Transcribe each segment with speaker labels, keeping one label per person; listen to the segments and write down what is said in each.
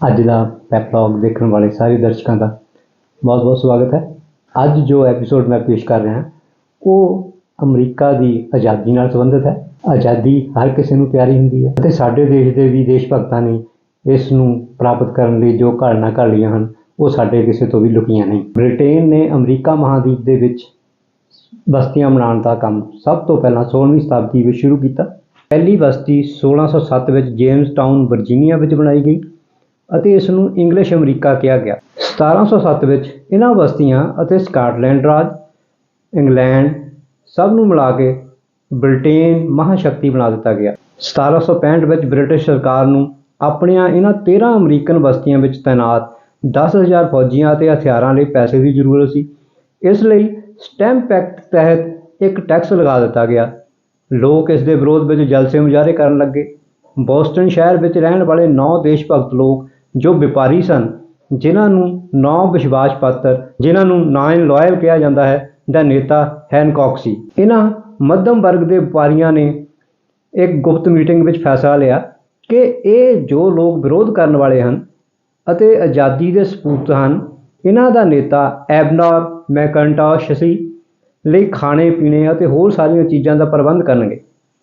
Speaker 1: ਅੱਜ ਦਾ ਪੈਪਲੌਗ ਦੇਖਣ ਵਾਲੇ ਸਾਰੇ ਦਰਸ਼ਕਾਂ ਦਾ ਬਹੁਤ-ਬਹੁਤ ਸਵਾਗਤ ਹੈ। ਅੱਜ ਜੋ ਐਪੀਸੋਡ ਮੈਂ ਪੇਸ਼ ਕਰ ਰਿਹਾ ਹਾਂ ਉਹ ਅਮਰੀਕਾ ਦੀ ਆਜ਼ਾਦੀ ਨਾਲ ਸੰਬੰਧਿਤ ਹੈ। ਆਜ਼ਾਦੀ ਹਰ ਕਿਸੇ ਨੂੰ ਪਿਆਰੀ ਹੁੰਦੀ ਹੈ ਅਤੇ ਸਾਡੇ ਦੇਸ਼ ਦੇ ਵੀ ਦੇਸ਼ ਭਗਤਾਂ ਨੇ ਇਸ ਨੂੰ ਪ੍ਰਾਪਤ ਕਰਨ ਲਈ ਜੋ ਘਾਲਣਾ ਲਈਆਂ ਹਨ, ਉਹ ਸਾਡੇ ਕਿਸੇ ਤੋਂ ਵੀ ਲੁਕੀਆਂ ਨਹੀਂ। ਬ੍ਰਿਟੇਨ ਨੇ ਅਮਰੀਕਾ ਮਹਾਦੀਪ ਦੇ ਵਿੱਚ ਬਸਤੀਆਂ ਬਣਾਉਣ ਦਾ ਕੰਮ ਸਭ ਤੋਂ ਪਹਿਲਾਂ 16ਵੀਂ ਸ਼ਤਾਬਦੀ ਵਿੱਚ ਸ਼ੁਰੂ ਕੀਤਾ। ਪਹਿਲੀ ਬਸਤੀ 1607 ਵਿੱਚ ਜੇਮਸ ਟਾਊਨ, ਵਰਜੀਨੀਆ ਵਿੱਚ ਬਣਾਈ ਗਈ। ਅਤੇ ਇਸ ਨੂੰ ਇੰਗਲਿਸ਼ ਅਮਰੀਕਾ ਕਿਹਾ ਗਿਆ। 1707 ਵਿੱਚ ਇਹਨਾਂ ਬਸਤੀਆਂ ਅਤੇ ਸਕਾਟਲੈਂਡ ਰਾਜ, ਇੰਗਲੈਂਡ, ਸਭ ਨੂੰ ਮਿਲਾ ਕੇ ਬ੍ਰਿਟੇਨ ਮਹਾਸ਼ਕਤੀ ਬਣਾ ਦਿੱਤਾ ਗਿਆ। 1765 ਵਿੱਚ ਬ੍ਰਿਟਿਸ਼ ਸਰਕਾਰ ਨੂੰ ਆਪਣੀਆਂ ਇਹਨਾਂ 13 ਅਮਰੀਕਨ ਬਸਤੀਆਂ ਵਿੱਚ ਤਾਇਨਾਤ 10000 ਫੌਜੀਆਂ ਅਤੇ ਹਥਿਆਰਾਂ ਲਈ ਪੈਸੇ ਦੀ ਜ਼ਰੂਰਤ ਸੀ। ਇਸ ਲਈ ਸਟੈਂਪ ਐਕਟ ਤਹਿਤ ਇੱਕ ਟੈਕਸ ਲਗਾ ਦਿੱਤਾ ਗਿਆ। ਲੋਕ ਇਸ ਦੇ ਵਿਰੋਧ ਵਿੱਚ ਜਲਸੇ ਮੁਜ਼ਾਹਰੇ ਕਰਨ ਲੱਗੇ। ਬੋਸਟਨ ਸ਼ਹਿਰ ਵਿੱਚ ਰਹਿਣ ਵਾਲੇ 9 ਦੇਸ਼ ਭਗਤ ਲੋਕ ਜੋ ਵਪਾਰੀ ਸਨ, ਜਿਨ੍ਹਾਂ ਨੂੰ ਨੌ ਵਿਸ਼ਵਾਸ ਪਾਤਰ, ਜਿਨ੍ਹਾਂ ਨੂੰ ਨਾਇਨ ਲਾਇਲ ਕਿਹਾ ਜਾਂਦਾ ਹੈ, ਦਾ ਨੇਤਾ ਹੈਨਕੌਕ ਸੀ। ਇਹਨਾਂ ਮੱਧਮ ਵਰਗ ਦੇ ਵਪਾਰੀਆਂ ਨੇ ਇੱਕ ਗੁਪਤ ਮੀਟਿੰਗ ਵਿੱਚ ਫੈਸਲਾ ਲਿਆ ਕਿ ਇਹ ਜੋ ਲੋਕ ਵਿਰੋਧ ਕਰਨ ਵਾਲੇ ਹਨ ਅਤੇ ਆਜ਼ਾਦੀ ਦੇ ਸਪੂਤ ਹਨ ਇਹਨਾਂ ਦਾ ਨੇਤਾ ਐਬਨਰ ਮੈਕੰਟੋਸ਼ ਸੀ, ਲਈ ਖਾਣੇ, ਪੀਣੇ ਅਤੇ ਹੋਰ ਸਾਰੀਆਂ ਚੀਜ਼ਾਂ ਦਾ ਪ੍ਰਬੰਧ ਕਰਨਗੇ।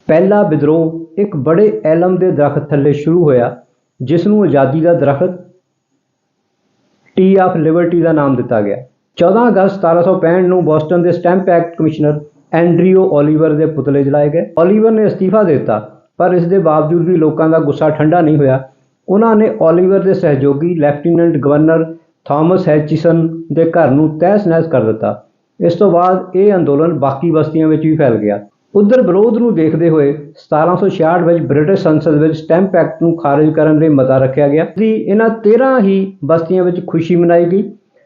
Speaker 1: ਪਹਿਲਾ ਵਿਦਰੋਹ ਇੱਕ ਬੜੇ ਐਲਮ ਦੇ ਦਰਖਤ ਥੱਲੇ ਸ਼ੁਰੂ ਹੋਇਆ ਜਿਸ ਨੂੰ ਆਜ਼ਾਦੀ ਦਾ ਦਰਖਤ ਟੀ ਆਫ ਲਿਬਰਟੀ ਦਾ ਨਾਮ ਦਿੱਤਾ ਗਿਆ। 14 ਅਗਸਤ 1765 ਨੂੰ ਬੋਸਟਨ ਦੇ stamp act commissioner Andrew Oliver ਦੇ ਪੁਤਲੇ ਜਲਾਏ ਗਏ। ਓਲੀਵਰ ਨੇ ਅਸਤੀਫਾ ਦੇ ਦਿੱਤਾ, ਪਰ ਇਸ ਦੇ ਬਾਵਜੂਦ ਵੀ ਲੋਕਾਂ ਦਾ ਗੁੱਸਾ ਠੰਡਾ ਨਹੀਂ ਹੋਇਆ। ਉਹਨਾਂ ਨੇ ਓਲੀਵਰ ਦੇ ਸਹਿਯੋਗੀ ਲੈਫਟੀਨੈਂਟ ਗਵਰਨਰ ਥਾਮਸ ਹੈਚਿਸਨ ਦੇ ਘਰ ਨੂੰ ਤਹਿਸ-ਨਹਿਸ ਕਰ ਦਿੱਤਾ। ਇਸ ਤੋਂ ਬਾਅਦ ਇਹ ਅੰਦੋਲਨ ਬਾਕੀ ਬਸਤੀਆਂ ਵਿੱਚ ਵੀ ਫੈਲ ਗਿਆ। ਉਧਰ ਵਿਰੋਧ ਨੂੰ ਦੇਖਦੇ ਹੋਏ 1766 ਵਿੱਚ ਬ੍ਰਿਟਿਸ਼ ਸੰਸਦ ਵਿੱਚ ਸਟੈਂਪ ਐਕਟ ਨੂੰ ਖਾਰਜ ਕਰਨ ਲਈ ਮਤਾ ਰੱਖਿਆ ਗਿਆ, ਦੀ ਇਹਨਾਂ 13 ਹੀ ਬਸਤੀਆਂ ਵਿੱਚ ਖੁਸ਼ੀ ਮਨਾਈ ਗਈ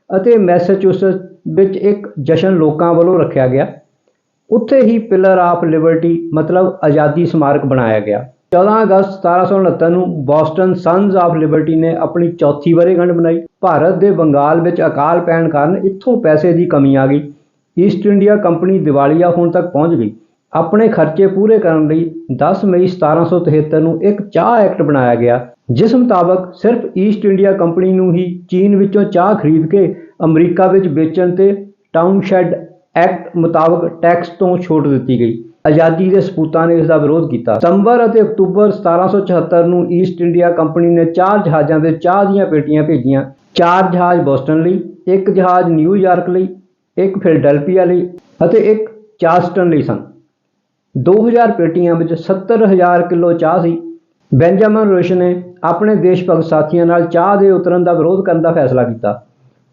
Speaker 1: ਅਤੇ ਮੈਸੇਚੂਸੇਟਸ ਵਿੱਚ ਇੱਕ ਜਸ਼ਨ ਲੋਕਾਂ ਵੱਲੋਂ ਰੱਖਿਆ ਗਿਆ। ਉੱਥੇ ਹੀ ਪਿਲਰ ਆਫ ਲਿਬਰਟੀ ਮਤਲਬ ਆਜ਼ਾਦੀ ਸਮਾਰਕ ਬਣਾਇਆ ਗਿਆ। 14 ਅਗਸਤ 1769 ਨੂੰ ਬੋਸਟਨ ਸਨਜ਼ ਆਫ ਲਿਬਰਟੀ ਨੇ ਆਪਣੀ ਚੌਥੀ ਵਰ੍ਹੇਗੰਢ ਮਨਾਈ। ਭਾਰਤ ਦੇ ਬੰਗਾਲ ਵਿੱਚ ਅਕਾਲ ਪੈਣ ਕਾਰਨ ਇੱਥੋਂ ਪੈਸੇ ਦੀ ਕਮੀ ਆ ਗਈ। ਈਸਟ ਇੰਡੀਆ ਕੰਪਨੀ ਦਿਵਾਲੀਆ ਹੋਣ ਤੱਕ ਪਹੁੰਚ ਗਈ। ਆਪਣੇ ਖਰਚੇ ਪੂਰੇ ਕਰਨ ਲਈ 10 ਮਈ 1773 ਨੂੰ ਇੱਕ ਚਾਹ ਐਕਟ ਬਣਾਇਆ ਗਿਆ, ਜਿਸ ਮੁਤਾਬਕ ਸਿਰਫ ਈਸਟ ਇੰਡੀਆ ਕੰਪਨੀ ਨੂੰ ਹੀ ਚੀਨ ਵਿੱਚੋਂ ਚਾਹ ਖਰੀਦ ਕੇ ਅਮਰੀਕਾ ਵਿੱਚ ਵੇਚਣ ਤੇ ਟਾਊਨਸ਼ੈਡ ਐਕਟ ਮੁਤਾਬਕ ਟੈਕਸ ਤੋਂ ਛੋਟ ਦਿੱਤੀ ਗਈ। ਆਜ਼ਾਦੀ ਦੇ ਸਪੂਤਾਂ ਨੇ ਇਸ ਦਾ ਵਿਰੋਧ ਕੀਤਾ। ਸਤੰਬਰ ਅਤੇ ਅਕਤੂਬਰ 1774 ਨੂੰ ਈਸਟ ਇੰਡੀਆ ਕੰਪਨੀ ਨੇ ਚਾਰ ਜਹਾਜ਼ਾਂ ਦੇ ਚਾਹ ਦੀਆਂ ਪੇਟੀਆਂ ਭੇਜੀਆਂ। ਚਾਰ ਜਹਾਜ਼ ਬੋਸਟਨ ਲਈ, ਇੱਕ ਜਹਾਜ਼ ਨਿਊਯਾਰਕ ਲਈ, ਇੱਕ ਫਿਲਡਲਫੀਆ ਲਈ ਅਤੇ ਇੱਕ ਚਾਰਸਟਨ ਲਈ ਸਨ। 2000 ਪੇਟੀਆਂ ਵਿੱਚ 70000 ਕਿਲੋ ਚਾਹ ਸੀ। ਬੈਂਜਾਮਨ ਰੋਸ਼ ਨੇ ਆਪਣੇ ਦੇਸ਼ ਭਗਤ ਸਾਥੀਆਂ ਨਾਲ ਚਾਹ ਦੇ ਉਤਰਨ ਦਾ ਵਿਰੋਧ ਕਰਨ ਦਾ ਫੈਸਲਾ ਕੀਤਾ।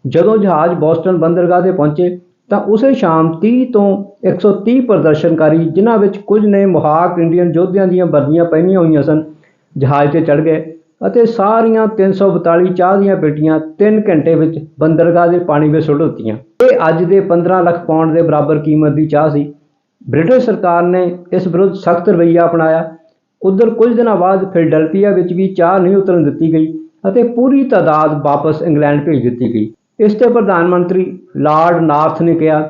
Speaker 1: ਜਦੋਂ ਜਹਾਜ਼ ਬੋਸਟਨ ਬੰਦਰਗਾਹ ਤੇ ਪਹੁੰਚੇ ਤਾਂ ਉਸੇ ਸ਼ਾਮ 30 ਤੋਂ 130 ਪ੍ਰਦਰਸ਼ਨਕਾਰੀ, ਜਿਨ੍ਹਾਂ ਵਿੱਚ ਕੁਝ ਨੇ ਮੁਹਾਕ ਇੰਡੀਅਨ ਯੋਧਿਆਂ ਦੀਆਂ ਵਰਦੀਆਂ ਪਹਿਨੀਆਂ ਹੋਈਆਂ ਸਨ, ਜਹਾਜ਼ ਤੇ ਚੜ੍ਹ ਗਏ ਅਤੇ ਸਾਰੀਆਂ 342 ਚਾਹ ਦੀਆਂ ਪੇਟੀਆਂ 3 ਘੰਟੇ ਵਿੱਚ ਬੰਦਰਗਾਹ ਦੇ ਪਾਣੀ ਵਿੱਚ ਸੁੱਟ ਦਿੱਤੀਆਂ। ਇਹ ਅੱਜ ਦੇ 15 ਲੱਖ ਪੌਂਡ ਦੇ ਬਰਾਬਰ ਕੀਮਤ ਦੀ ਚਾਹ ਸੀ। ਬ੍ਰਿਟਿਸ਼ ਸਰਕਾਰ ਨੇ ਇਸ ਵਿਰੁੱਧ ਸਖਤ ਰਵੱਈਆ ਅਪਣਾਇਆ। ਉਧਰ ਕੁਝ ਦਿਨਾਂ ਬਾਅਦ ਫਿਲਡਲਫੀਆ ਵਿੱਚ ਵੀ ਚਾਹ ਨਹੀਂ ਉਤਰਨ ਦਿੱਤੀ ਗਈ ਅਤੇ ਪੂਰੀ ਤਾਦਾਦ ਵਾਪਸ ਇੰਗਲੈਂਡ ਭੇਜ ਦਿੱਤੀ ਗਈ। ਇਸ ਤੇ ਪ੍ਰਧਾਨ ਮੰਤਰੀ ਲਾਰਡ ਨਾਰਥ ਨੇ ਕਿਹਾ,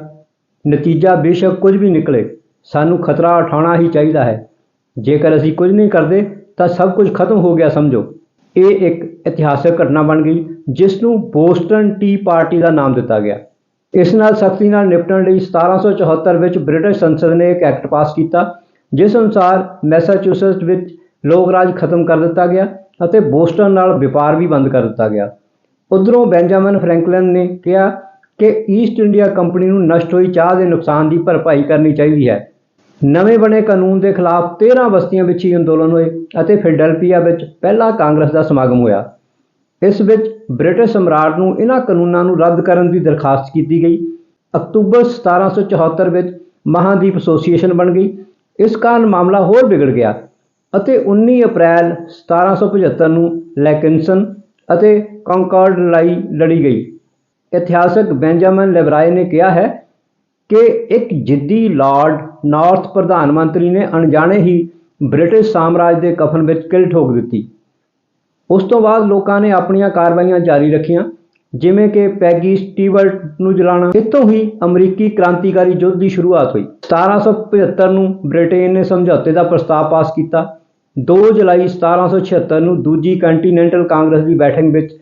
Speaker 1: ਨਤੀਜਾ ਬੇਸ਼ੱਕ ਕੁਝ ਵੀ ਨਿਕਲੇ, ਸਾਨੂੰ ਖਤਰਾ ਉਠਾਉਣਾ ਹੀ ਚਾਹੀਦਾ ਹੈ। ਜੇਕਰ ਅਸੀਂ ਕੁਝ ਨਹੀਂ ਕਰਦੇ, ਤਾਂ ਸਭ ਕੁਝ ਖਤਮ ਹੋ ਗਿਆ, ਸਮਝੋ। ਇਹ ਇੱਕ ਇਤਿਹਾਸਕ ਘਟਨਾ ਬਣ ਗਈ, ਜਿਸ ਨੂੰ ਬੋਸਟਨ ਟੀ ਪਾਰਟੀ ਦਾ ਨਾਮ ਦਿੱਤਾ ਗਿਆ। ਇਸ ਨਾਲ ਸਖਤੀ ਨਾਲ ਨਿਪਟਣ ਲਈ 1774 ਵਿੱਚ ਬ੍ਰਿਟਿਸ਼ ਸੰਸਦ ਨੇ ਇੱਕ ਐਕਟ ਪਾਸ ਕੀਤਾ, ਜਿਸ ਅਨੁਸਾਰ ਮੈਸਾਚੂਸੇਟਸ ਵਿੱਚ ਲੋਕ ਰਾਜ ਖਤਮ ਕਰ ਦਿੱਤਾ ਗਿਆ ਅਤੇ ਬੋਸਟਨ ਨਾਲ ਵਪਾਰ ਵੀ ਬੰਦ ਕਰ ਦਿੱਤਾ ਗਿਆ। ਉਧਰੋਂ ਬੈਂਜਾਮਿਨ ਫ੍ਰੈਂਕਲਿਨ ਨੇ ਕਿਹਾ ਕਿ ਈਸਟ ਇੰਡੀਆ ਕੰਪਨੀ ਨੂੰ ਨਸ਼ਟ ਹੋਈ ਚਾਹ ਦੇ ਨੁਕਸਾਨ ਦੀ ਭਰਪਾਈ ਕਰਨੀ ਚਾਹੀਦੀ ਹੈ। ਨਵੇਂ ਬਣੇ ਕਾਨੂੰਨ ਦੇ ਖਿਲਾਫ 13 ਬਸਤੀਆਂ ਵਿੱਚ ਹੀ ਅੰਦੋਲਨ ਹੋਏ ਅਤੇ ਫਿਲਡਲਫੀਆ ਵਿੱਚ ਪਹਿਲਾ ਕਾਂਗਰਸ ਦਾ ਸਮਾਗਮ ਹੋਇਆ। ਇਸ ਵਿੱਚ ਬ੍ਰਿਟਿਸ਼ ਸਮਰਾਟ ਨੂੰ ਇਹਨਾਂ ਕਾਨੂੰਨਾਂ ਨੂੰ ਰੱਦ ਕਰਨ ਦੀ ਦਰਖਾਸਤ ਕੀਤੀ ਗਈ। ਅਕਤੂਬਰ 1774 ਵਿੱਚ ਮਹਾਦੀਪ ਐਸੋਸੀਏਸ਼ਨ ਬਣ ਗਈ। ਇਸ ਕਾਰਨ ਮਾਮਲਾ ਹੋਰ ਵਿਗੜ ਗਿਆ ਅਤੇ 19 ਅਪ੍ਰੈਲ 1775 ਨੂੰ ਲੈਕਿਨਸਨ ਅਤੇ ਕੰਕਾਰਡ ਲੜਾਈ ਲੜੀ ਗਈ। ਇਤਿਹਾਸਕ ਬੈਂਜਾਮਿਨ ਲੈਬਰਾਏ ਨੇ ਕਿਹਾ ਹੈ ਕਿ ਇੱਕ ਜਿੱਦੀ ਲਾਰਡ ਨਾਰਥ ਪ੍ਰਧਾਨ ਮੰਤਰੀ ਨੇ ਅਣਜਾਣੇ ਹੀ ਬ੍ਰਿਟਿਸ਼ ਸਾਮਰਾਜ ਦੇ ਕਫਨ ਵਿੱਚ ਕਿਲ ਠੋਕ ਦਿੱਤੀ। ਉਸ ਤੋਂ ਬਾਅਦ ਲੋਕਾਂ ਨੇ ਆਪਣੀਆਂ ਕਾਰਵਾਈਆਂ ਜਾਰੀ ਰੱਖੀਆਂ, ਜਿਵੇਂ ਕਿ ਪੈਗੀ ਸਟੀਵਰਟ ਨੂੰ ਜਲਾਣਾ ਇੱਥੋਂ ਹੀ ਅਮਰੀਕੀ ਕ੍ਰਾਂਤੀਕਾਰੀ ਯੁੱਧ ਦੀ ਸ਼ੁਰੂਆਤ ਹੋਈ। 1775 ਨੂੰ ਬ੍ਰਿਟੇਨ ਨੇ ਸਮਝੌਤੇ ਦਾ ਪ੍ਰਸਤਾਵ ਪਾਸ ਕੀਤਾ। 2 ਜੁਲਾਈ 1776 ਨੂੰ ਦੂਜੀ ਕੰਟੀਨੈਂਟਲ ਕਾਂਗਰਸ ਦੀ ਬੈਠਕ ਵਿੱਚ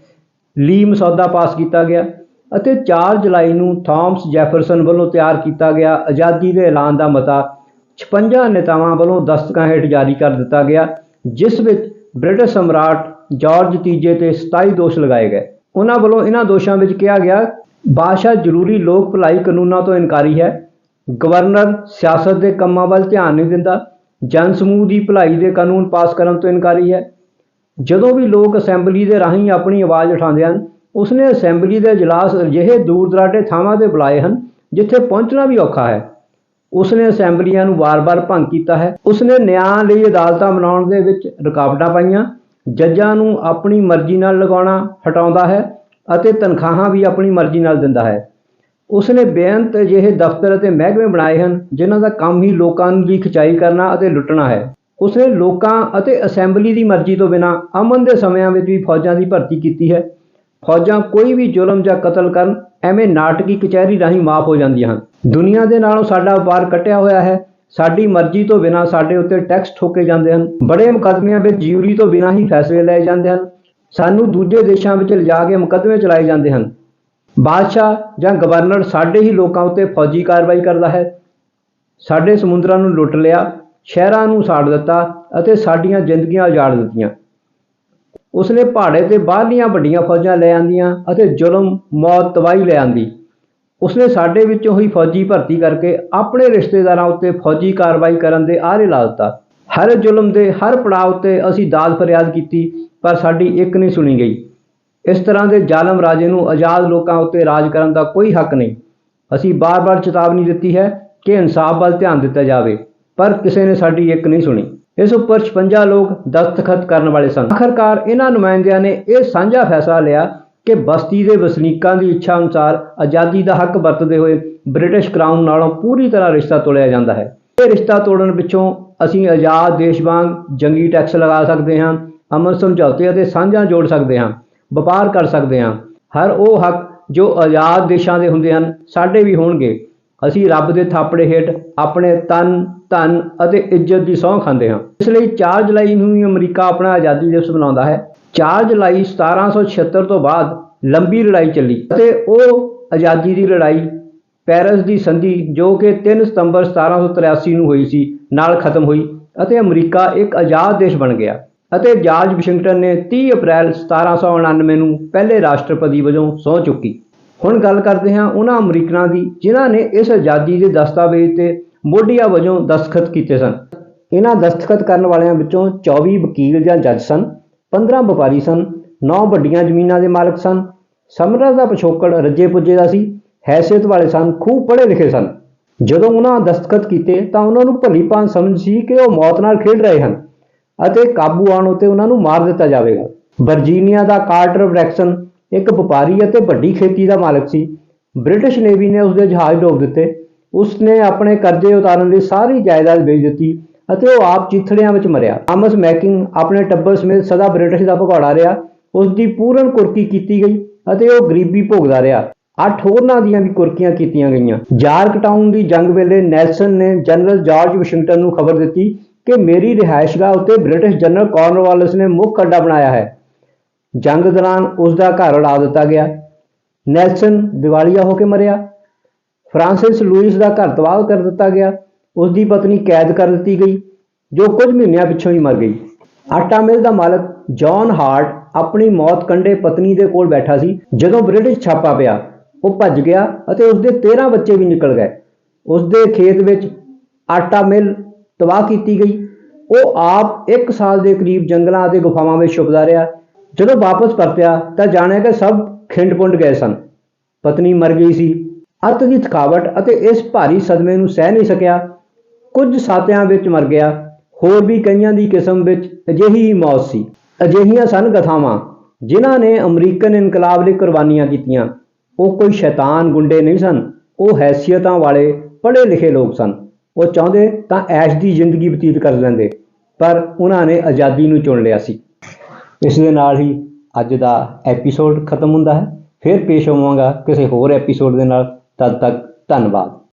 Speaker 1: ਲੀ ਮਸੌਦਾ ਪਾਸ ਕੀਤਾ ਗਿਆ ਅਤੇ 4 ਜੁਲਾਈ ਨੂੰ ਥਾਮਸ ਜੈਫਰਸਨ ਵੱਲੋਂ ਤਿਆਰ ਕੀਤਾ ਗਿਆ ਆਜ਼ਾਦੀ ਦੇ ਐਲਾਨ ਦਾ ਮਤਾ 56 ਨੇਤਾਵਾਂ ਵੱਲੋਂ ਦਸਤਕਾਂ ਹੇਠ ਜਾਰੀ ਕਰ ਦਿੱਤਾ ਗਿਆ, ਜਿਸ ਵਿੱਚ ਬ੍ਰਿਟਿਸ਼ ਸਮਰਾਟ ਜਾਰਜ ਤੀਜੇ ਤੇ 27 ਦੋਸ਼ ਲਗਾਏ ਗਏ। ਉਹਨਾਂ ਵੱਲੋਂ ਇਹਨਾਂ ਦੋਸ਼ਾਂ ਵਿੱਚ ਕਿਹਾ ਗਿਆ, ਬਾਦਸ਼ਾਹ ਜ਼ਰੂਰੀ ਲੋਕ ਭਲਾਈ ਕਾਨੂੰਨਾਂ ਤੋਂ ਇਨਕਾਰੀ ਹੈ। ਗਵਰਨਰ ਸਿਆਸਤ ਦੇ ਕੰਮਾਂ ਵੱਲ ਧਿਆਨ ਨਹੀਂ ਦਿੰਦਾ ਜਨ ਸਮੂਹ ਦੀ ਭਲਾਈ ਦੇ ਕਾਨੂੰਨ ਪਾਸ ਕਰਨ ਤੋਂ ਇਨਕਾਰੀ ਹੈ। ਜਦੋਂ ਵੀ ਲੋਕ ਅਸੈਂਬਲੀ ਦੇ ਰਾਹੀਂ ਆਪਣੀ ਆਵਾਜ਼ ਉਠਾਉਂਦੇ ਹਨ, ਉਸਨੇ ਅਸੈਂਬਲੀ ਦੇ ਇਜਲਾਸ ਅਜਿਹੇ ਦੂਰ ਦਰਾਡੇ ਥਾਵਾਂ ਤੇ ਬੁਲਾਏ ਹਨ, ਜਿੱਥੇ ਪਹੁੰਚਣਾ ਵੀ ਔਖਾ ਹੈ। ਉਸਨੇ ਅਸੈਂਬਲੀਆਂ ਨੂੰ ਵਾਰ-ਵਾਰ ਭੰਗ ਕੀਤਾ ਹੈ। ਉਸਨੇ ਨਿਆਂ ਲਈ ਅਦਾਲਤਾਂ ਬਣਾਉਣ ਦੇ ਵਿੱਚ ਰੁਕਾਵਟਾਂ ਪਾਈਆਂ। ਜੱਜਾਂ ਨੂੰ ਆਪਣੀ ਮਰਜ਼ੀ ਨਾਲ ਲਗਾਉਣਾ ਹਟਾਉਂਦਾ ਹੈ ਅਤੇ ਤਨਖਾਹਾਂ ਵੀ ਆਪਣੀ ਮਰਜ਼ੀ ਨਾਲ ਦਿੰਦਾ ਹੈ। ਉਸਨੇ ਬੇਅੰਤ ਅਜਿਹੇ ਦਫ਼ਤਰ ਅਤੇ ਮਹਿਕਮੇ ਬਣਾਏ ਹਨ ਜਿਨ੍ਹਾਂ ਦਾ ਕੰਮ ਹੀ ਲੋਕਾਂ ਦੀ ਖਿਚਾਈ ਕਰਨਾ ਅਤੇ ਲੁੱਟਣਾ ਹੈ। ਉਸਨੇ ਲੋਕਾਂ ਅਤੇ ਅਸੈਂਬਲੀ ਦੀ ਮਰਜ਼ੀ ਤੋਂ ਬਿਨਾਂ ਅਮਨ ਦੇ ਸਮਿਆਂ ਵਿੱਚ ਵੀ ਫੌਜਾਂ ਦੀ ਭਰਤੀ ਕੀਤੀ ਹੈ। ਫੌਜਾਂ ਕੋਈ ਵੀ ਜ਼ੁਲਮ ਜਾਂ ਕਤਲ ਕਰਨ ਐਵੇਂ ਨਾਟਕੀ ਕਚਹਿਰੀ ਰਾਹੀਂ ਮਾਫ ਹੋ ਜਾਂਦੀਆਂ ਹਨ। ਦੁਨੀਆ ਦੇ ਨਾਲੋਂ ਸਾਡਾ ਵਪਾਰ ਕੱਟਿਆ ਹੋਇਆ ਹੈ ਸਾਡੀ ਮਰਜ਼ੀ ਤੋਂ ਬਿਨਾਂ ਸਾਡੇ ਉੱਤੇ ਟੈਕਸ ਠੋਕੇ ਜਾਂਦੇ ਹਨ। ਬੜੇ ਮੁਕੱਦਮਿਆਂ ਵਿੱਚ ਜਿਊਰੀ ਤੋਂ ਬਿਨਾਂ ਹੀ ਫੈਸਲੇ ਲਏ ਜਾਂਦੇ ਹਨ। ਸਾਨੂੰ ਦੂਜੇ ਦੇਸ਼ਾਂ ਵਿੱਚ ਲਿਜਾ ਕੇ ਮੁਕੱਦਮੇ ਚਲਾਏ ਜਾਂਦੇ ਹਨ। ਬਾਦਸ਼ਾਹ ਜਾਂ ਗਵਰਨਰ ਸਾਡੇ ਹੀ ਲੋਕਾਂ ਉੱਤੇ ਫੌਜੀ ਕਾਰਵਾਈ ਕਰਦਾ ਹੈ। ਸਾਡੇ ਸਮੁੰਦਰਾਂ ਨੂੰ ਲੁੱਟ ਲਿਆ, ਸ਼ਹਿਰਾਂ ਨੂੰ ਸਾੜ ਦਿੱਤਾ ਅਤੇ ਸਾਡੀਆਂ ਜ਼ਿੰਦਗੀਆਂ ਉਜਾੜ ਦਿੱਤੀਆਂ। ਉਸਨੇ ਪਹਾੜੇ ਤੇ ਬਾਹਰਲੀਆਂ ਵੱਡੀਆਂ ਫੌਜਾਂ ਲੈ ਆਂਦੀਆਂ ਅਤੇ ਜ਼ੁਲਮ, ਮੌਤ, ਤਬਾਹੀ ਲੈ ਆਂਦੀ। ਉਸਨੇ ਸਾਡੇ ਵਿੱਚੋਂ ਹੀ ਫੌਜੀ ਭਰਤੀ ਕਰਕੇ ਆਪਣੇ ਰਿਸ਼ਤੇਦਾਰਾਂ ਉੱਤੇ ਫੌਜੀ ਕਾਰਵਾਈ ਕਰਨ ਦੇ ਆਰੇ ਲਾ ਦਿੱਤਾ। ਹਰ ਜ਼ੁਲਮ ਦੇ ਹਰ ਪੜਾਅ ਉੱਤੇ ਅਸੀਂ ਦਾਦ ਫਰਿਆਦ ਕੀਤੀ, ਪਰ ਸਾਡੀ ਇੱਕ ਨਹੀਂ ਸੁਣੀ ਗਈ। ਇਸ ਤਰ੍ਹਾਂ ਦੇ ਜ਼ਾਲਮ ਰਾਜੇ ਨੂੰ ਆਜ਼ਾਦ ਲੋਕਾਂ ਉੱਤੇ ਰਾਜ ਕਰਨ ਦਾ ਕੋਈ ਹੱਕ ਨਹੀਂ। ਅਸੀਂ ਬਾਰ-ਬਾਰ ਚੇਤਾਵਨੀ ਦਿੱਤੀ ਹੈ ਕਿ ਇਨਸਾਫ ਵੱਲ ਧਿਆਨ ਦਿੱਤਾ ਜਾਵੇ, ਪਰ ਕਿਸੇ ਨੇ ਸਾਡੀ ਇੱਕ ਨਹੀਂ ਸੁਣੀ। ਇਸ ਉੱਪਰ 56 ਲੋਕ ਦਸਤਖਤ ਕਰਨ ਵਾਲੇ ਸਨ। ਆਖਰਕਾਰ ਇਹਨਾਂ ਨੁਮਾਇੰਦਿਆਂ ਨੇ ਇਹ ਸਾਂਝਾ ਫੈਸਲਾ ਲਿਆ ਕਿ ਬਸਤੀ ਦੇ ਵਸਨੀਕਾਂ ਦੀ ਇੱਛਾ ਅਨੁਸਾਰ ਆਜ਼ਾਦੀ ਦਾ ਹੱਕ ਵਰਤਦੇ ਹੋਏ ਬ੍ਰਿਟਿਸ਼ ਕਰਾਊਨ ਨਾਲੋਂ ਪੂਰੀ ਤਰ੍ਹਾਂ ਰਿਸ਼ਤਾ ਤੋੜਿਆ ਜਾਂਦਾ ਹੈ। ਇਹ ਰਿਸ਼ਤਾ ਤੋੜਨ ਪਿੱਛੋਂ ਅਸੀਂ ਆਜ਼ਾਦ ਦੇਸ਼ ਵਾਂਗ ਜੰਗੀ ਟੈਕਸ ਲਗਾ ਸਕਦੇ ਹਾਂ ਅਮਨ ਸਮਝੌਤੇ ਅਤੇ ਸਾਂਝਾਂ ਜੋੜ ਸਕਦੇ ਹਾਂ, ਵਪਾਰ ਕਰ ਸਕਦੇ ਹਾਂ। ਹਰ ਉਹ ਹੱਕ ਜੋ ਆਜ਼ਾਦ ਦੇਸ਼ਾਂ ਦੇ ਹੁੰਦੇ ਹਨ, ਸਾਡੇ ਵੀ ਹੋਣਗੇ। ਅਸੀਂ ਰੱਬ ਦੇ ਥਾਪੜੇ ਹੇਠ ਆਪਣੇ ਤਨ, ਧਨ ਅਤੇ ਇੱਜ਼ਤ ਦੀ ਸਹੁੰ ਖਾਂਦੇ ਹਾਂ। ਇਸ ਲਈ 4 ਜੁਲਾਈ ਨੂੰ ਹੀ ਅਮਰੀਕਾ ਆਪਣਾ ਆਜ਼ਾਦੀ ਦਿਵਸ ਮਨਾਉਂਦਾ ਹੈ। 4 ਜੁਲਾਈ 1776 ਤੋਂ ਬਾਅਦ ਲੰਬੀ ਲੜਾਈ ਚੱਲੀ ਅਤੇ ਉਹ ਆਜ਼ਾਦੀ ਦੀ ਲੜਾਈ, ਪੈਰਿਸ ਦੀ ਸੰਧੀ ਜੋ ਕਿ 3 ਸਤੰਬਰ 1783 ਨੂੰ ਹੋਈ ਸੀ, ਨਾਲ ਖਤਮ ਹੋਈ ਅਤੇ ਅਮਰੀਕਾ ਇੱਕ ਆਜ਼ਾਦ ਦੇਸ਼ ਬਣ ਗਿਆ ਅਤੇ ਜਾਰਜ ਵਾਸ਼ਿੰਗਟਨ ਨੇ 30 ਅਪ੍ਰੈਲ 1799 ਨੂੰ ਪਹਿਲੇ ਰਾਸ਼ਟਰਪਤੀ ਵਜੋਂ ਸਹੁੰ ਚੁੱਕੀ। ਹੁਣ ਗੱਲ ਕਰਦੇ ਹਾਂ ਉਹਨਾਂ ਅਮਰੀਕਨਾਂ ਦੀ ਜਿਨ੍ਹਾਂ ਨੇ ਇਸ ਆਜ਼ਾਦੀ ਦੇ ਦਸਤਾਵੇਜ਼ ਤੇ ਮੋਢੀਆ ਵਜੋਂ ਦਸਤਖਤ ਕੀਤੇ ਸਨ। ਇਹਨਾਂ ਦਸਤਖਤ ਕਰਨ ਵਾਲਿਆਂ ਵਿੱਚੋਂ 24 ਵਕੀਲ ਜਾਂ ਜੱਜ ਸਨ 15 ਵਪਾਰੀ ਸਨ 9 ਵੱਡੀਆਂ ਜ਼ਮੀਨਾਂ ਦੇ ਮਾਲਕ ਸਨ। ਸਮਰਾਜ ਦਾ ਪਿਛੋਕੜ ਰੱਜੇ ਪੁੱਜੇ ਦਾ ਸੀ। ਹੈਸੀਅਤ ਵਾਲੇ ਸਨ ਖੂਬ ਪੜ੍ਹੇ ਲਿਖੇ ਸਨ। ਜਦੋਂ ਉਹਨਾਂ ਦਸਤਖਤ ਕੀਤੇ ਤਾਂ ਉਹਨਾਂ ਨੂੰ ਭਲੀ ਭਾਂਤ ਸਮਝ ਸੀ ਕਿ ਉਹ ਮੌਤ ਨਾਲ ਖੇਡ ਰਹੇ ਹਨ ਅਤੇ ਕਾਬੂ ਆਉਣ ਉਤੇ ਉਹਨਾਂ ਨੂੰ ਮਾਰ ਦਿੱਤਾ ਜਾਵੇਗਾ। ਵਰਜੀਨੀਆ ਦਾ ਕਾਰਟਰ ਬ੍ਰੈਕਸਨ ਇੱਕ ਵਪਾਰੀ ਅਤੇ ਵੱਡੀ ਖੇਤੀ ਦਾ ਮਾਲਕ ਸੀ। ਬ੍ਰਿਟਿਸ਼ ਨੇਵੀ ਨੇ ਉਸਦੇ ਜਹਾਜ਼ ਡੋਬ ਦਿੱਤੇ। ਉਸਨੇ ਆਪਣੇ ਕਰਜ਼ੇ ਉਤਾਰਨ ਲਈ ਸਾਰੀ ਜਾਇਦਾਦ ਵੇਚ ਦਿੱਤੀ। ਅਤੇ ਉਹ ਆਪ ਚੀਥੜਿਆਂ ਵਿੱਚ ਮਰਿਆ। ਥਾਮਸ ਮੈਕਿੰਗ ਆਪਣੇ ਟੱਬਰ ਸਮੇਤ ਸਦਾ ਬ੍ਰਿਟਿਸ਼ ਦਾ ਭਗੌੜਾ ਰਿਹਾ। ਉਸ ਦੀ ਪੂਰਨ ਕੁਰਕੀ ਕੀਤੀ ਗਈ ਅਤੇ ਉਹ ਗਰੀਬੀ ਭੋਗਦਾ ਰਿਹਾ। ਅੱਠ ਹੋਰਨਾਂ ਦੀਆਂ ਵੀ ਕੁਰਕੀਆਂ ਕੀਤੀਆਂ ਗਈਆਂ। ਜਾਰਕਟਾਊਨ ਦੀ ਜੰਗ ਵੇਲੇ ਨੈਲਸਨ ਨੇ ਜਨਰਲ ਜਾਰਜ ਵਾਸ਼ਿੰਗਟਨ ਨੂੰ ਖਬਰ ਦਿੱਤੀ ਕਿ ਮੇਰੀ ਰਿਹਾਇਸ਼ਗਾਹ ਉੱਤੇ ਬ੍ਰਿਟਿਸ਼ ਜਨਰਲ ਕਾਰਨਵਾਲਿਸ ਨੇ ਮੁੱਖ ਅੱਡਾ ਬਣਾਇਆ ਹੈ। ਜੰਗ ਦੌਰਾਨ ਉਸ ਦਾ ਘਰ ਉਡਾ ਦਿੱਤਾ ਗਿਆ। ਨੈਲਸਨ ਦਿਵਾਲੀਆ ਹੋ ਕੇ ਮਰਿਆ। ਫ੍ਰਾਂਸਿਸ ਲੂਇਸ ਦਾ ਘਰ ਤਬਾਹ ਕਰ ਦਿੱਤਾ ਗਿਆ। ਉਸ ਦੀ ਪਤਨੀ ਕੈਦ ਕਰ ਦਿੱਤੀ ਗਈ, ਜੋ ਕੁਝ ਮਹੀਨਿਆਂ ਪਿੱਛੋਂ ਹੀ ਮਰ ਗਈ। ਆਟਾ ਮਿਲ ਦਾ ਮਾਲਕ ਜੌਨ ਹਾਰਟ ਆਪਣੀ ਮੌਤ ਕੰਢੇ ਪਤਨੀ ਦੇ ਕੋਲ ਬੈਠਾ ਸੀ। ਜਦੋਂ ਬ੍ਰਿਟਿਸ਼ ਛਾਪਾ ਪਿਆ, ਉਹ ਭੱਜ ਗਿਆ ਅਤੇ ਉਸ ਦੇ 13 ਬੱਚੇ ਵੀ ਨਿਕਲ ਗਏ। ਉਸ ਦੇ ਖੇਤ ਵਿੱਚ ਆਟਾ ਮਿਲ ਤਬਾਹ ਕੀਤੀ ਗਈ। ਉਹ ਆਪ 1 ਸਾਲ ਦੇ ਕਰੀਬ ਜੰਗਲਾਂ ਅਤੇ ਗੁਫਾਵਾਂ ਵਿੱਚ ਛੁਪਦਾ ਰਿਹਾ। ਜਦੋਂ ਵਾਪਸ ਪਰਤਿਆ ਤਾਂ ਜਾਣਿਆ ਕਿ ਸਭ ਖਿੰਡ-ਪੁੰਡ ਗਏ ਸਨ। ਪਤਨੀ ਮਰ ਗਈ ਸੀ। ਅੱਤ ਦੀ ਥਕਾਵਟ ਅਤੇ ਇਸ ਭਾਰੀ ਸਦਮੇ ਨੂੰ ਸਹਿ ਨਹੀਂ ਸਕਿਆ। ਕੁਝ ਸਾਤਿਆਂ ਵਿੱਚ ਮਰ ਗਿਆ, ਹੋਰ ਵੀ ਕਈਆਂ ਦੀ ਕਿਸਮ ਵਿੱਚ ਅਜਿਹੀ ਹੀ ਮੌਤ ਸੀ। ਅਜਿਹੀਆਂ ਸਨ ਕਥਾਵਾਂ ਜਿਨ੍ਹਾਂ ਨੇ ਅਮਰੀਕਨ ਇਨਕਲਾਬ ਲਈ ਕੁਰਬਾਨੀਆਂ ਕੀਤੀਆਂ ਉਹ ਕੋਈ ਸ਼ੈਤਾਨ ਗੁੰਡੇ ਨਹੀਂ ਸਨ, ਉਹ ਹੈਸੀਅਤਾਂ ਵਾਲੇ ਪੜ੍ਹੇ ਲਿਖੇ ਲੋਕ ਸਨ। ਉਹ ਚਾਹੁੰਦੇ ਤਾਂ ਐਸ਼ ਦੀ ਜ਼ਿੰਦਗੀ ਬਤੀਤ ਕਰ ਲੈਂਦੇ, ਪਰ ਉਹਨਾਂ ਨੇ ਆਜ਼ਾਦੀ ਨੂੰ ਚੁਣ ਲਿਆ ਸੀ। ਇਸ ਦੇ ਨਾਲ ਹੀ ਅੱਜ ਦਾ ਐਪੀਸੋਡ ਖਤਮ ਹੁੰਦਾ ਹੈ। ਫਿਰ ਪੇਸ਼ ਹੋਵਾਂਗਾ ਕਿਸੇ ਹੋਰ ਐਪੀਸੋਡ ਦੇ ਨਾਲ। ਤਦ ਤੱਕ ਧੰਨਵਾਦ।